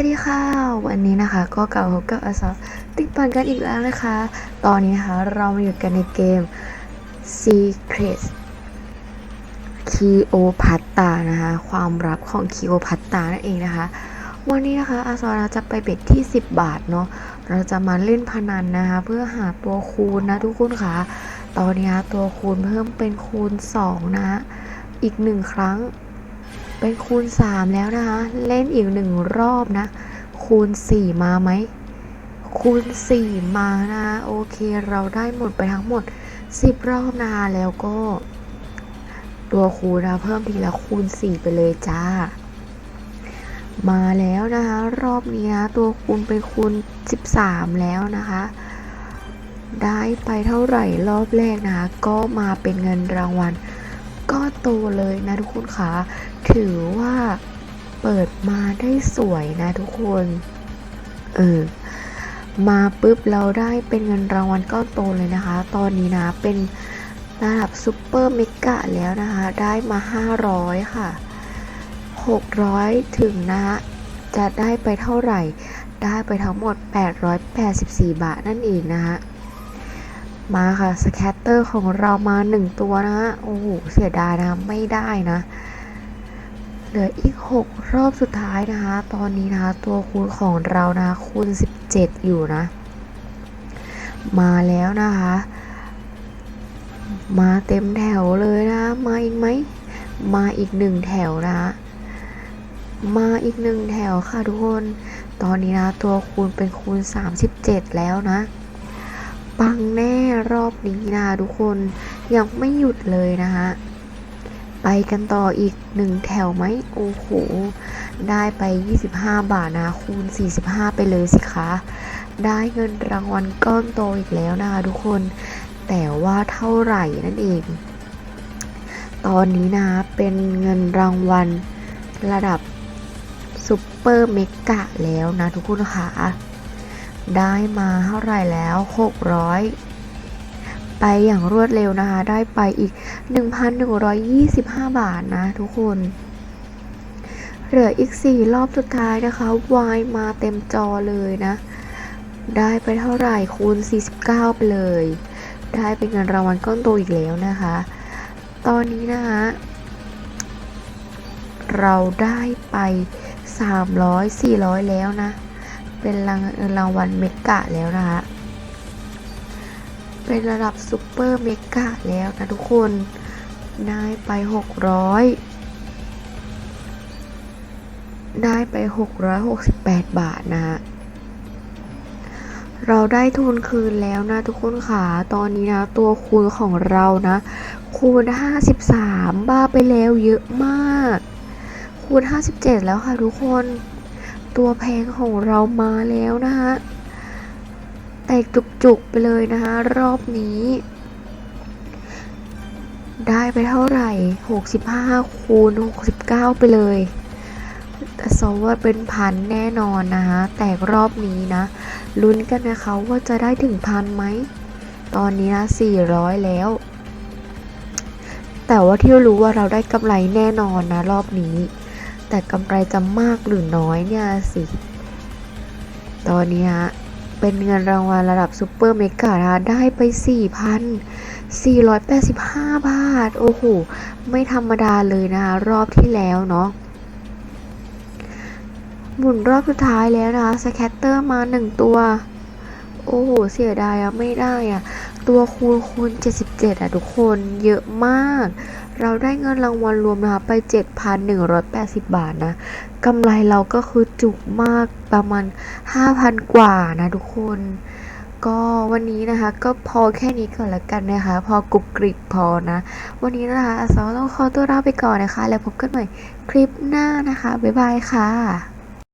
วัสดีค่ะ วันนี้นะคะก็กลับมาพบกับอสอติดปันกันอีกแล้วนะคะ ตอนนี้นะคะเรามาอยู่กันในเกม Secret Cleopatra นะคะ ความลับของ Cleopatra นั่นเองนะคะ วันนี้นะคะอาซอเราจะไปเบ็ดที่ 10 บาทเนาะเราจะมาเล่นพนันนะคะ เพื่อหาตัวคูณนะทุกคนค่ะ ตอนนี้นะะตัวคูณเพิ่มเป็นคูณ 2 นะ อีกหนึ่งครั้ง เป็นคูณ 3 แล้วนะคะ เล่นอีกหนึ่งรอบนะ คูณ 4 มาไหม คูณ 4 มานะโอเคเราได้หมดไปทั้งหมด 10 รอบนะคะแล้วก็ ตัวคูณนะเพิ่มทีละคูณ 4 ไปเลยจ้า มาแล้วนะคะ รอบนี้นะตัวคูณเป็นคูณ 13 แล้วนะคะได้ไปเท่าไหร่รอบแรกนะคะก็มาเป็นเงินรางวัล ก็โตเลยนะทุกคนคะ ถือว่าเปิดมาได้สวยนะทุกคน เออ มาปุ๊บเราได้เป็นเงินรางวัลก้อนโตเลยนะคะ ตอนนี้นะเป็นระดับซูเปอร์เมกะแล้วนะคะ ได้มา 500 ค่ะ 600 ถึงนะจะได้ไปเท่าไหร่ ได้ไปทั้งหมด 884 บาทนั่นเองนะคะมาค่ะสแคตเตอร์ของเรามาหนึ่งตัวนะฮะโอ้โห เสียดายนะ ไม่ได้นะ เหลืออีก 6 รอบสุดท้ายนะคะ ตอนนี้นะคะ ตัวคูณของเรานะคูณ 17 อยู่นะ มาแล้วนะคะ มาเต็มแถวเลยนะ มาอีกไหม มาอีกหนึ่งแถวนะมาอีกหนึ่งแถวค่ะทุกคน ตอนนี้นะ ตัวคูณเป็นคูณ 37 แล้วนะ ปังแน่รอบนี้นะทุกคน ยังไม่หยุดเลยนะคะ ไปกันต่ออีกหนึ่งแถวไหมโอ้โห ได้ไป 25 บาทนะคูณ 45 ไปเลยสิคะ ได้เงินรางวัลก้อนโตอีกแล้วนะคะทุกคน แต่ว่าเท่าไหร่นั่นเอง ตอนนี้นะเป็นเงินรางวัลระดับซุปเปอร์เมกะแล้วนะทุกคนค่ะได้มาเท่าไหร่แล้ว 600 ไปอย่างรวดเร็วนะคะ ได้ไปอีก 1,125 บาทนะทุกคน เหลืออีก 4 รอบสุดท้ายนะคะวายมาเต็มจอเลยนะ ได้ไปเท่าไหร่คูณ 49 ไปเลย ได้เป็นเงินรางวัลก้อนโตอีกแล้วนะคะ ตอนนี้นะคะเราได้ไป 300 400 แล้วนะ เป็นรางรางวัลเมกะแล้วนะคะ เป็นระดับซูเปอร์เมกะแล้วนะทุกคน ได้ไป 600 ได้ไป 668 บาทนะฮะเราได้ทุนคืนแล้วนะทุกคนค่ะ ตอนนี้นะ ตัวคูณของเรานะ คูณ 53 บ้าไปแล้วเยอะมาก คูณ 57 แล้วค่ะทุกคน ตัวแพงของเรามาแล้วนะฮะ แตกจุกๆไปเลยนะคะรอบนี้ ได้ไปเท่าไหร่ 65 คูณ 69 ไปเลยแต่ซอว่าเป็นพันแน่นอนนะคะแตกรอบนี้นะลุ้นกันนะคะว่าจะได้ถึงพันไหม ตอนนี้นะ 400 แล้ว แต่ว่าที่รู้ว่าเราได้กำไรแน่นอนนะรอบนี้ แต่กำไรจะมากหรือน้อยเนี่ยสิ ตอนนี้ฮะ เป็นเงินรางวัลระดับซูเปอร์เมกะนะคะได้ไป 4,485 บาท โอ้โห ไม่ธรรมดาเลยนะคะรอบที่แล้วเนาะหมุนรอบสุดท้ายแล้วนะคะสแคตเตอร์มา1ตัว โอ้โห เสียดายอะไม่ได้อะตัวคูณคูณ 77อะทุกคนเยอะมาก เราได้เงินรางวัลรวมนะคะไป 7,180 บาทนะกำไรเราก็คือจุกมากประมาณ 5,000 กว่านะทุกคน ก็วันนี้นะคะก็พอแค่นี้ก่อนละกันนะคะ พอกรุบกริบพอนะ วันนี้นะคะอาซอต้องขอตัวลาไปก่อนนะคะ แล้วพบกันใหม่คลิปหน้านะคะ บ๊ายบายค่ะ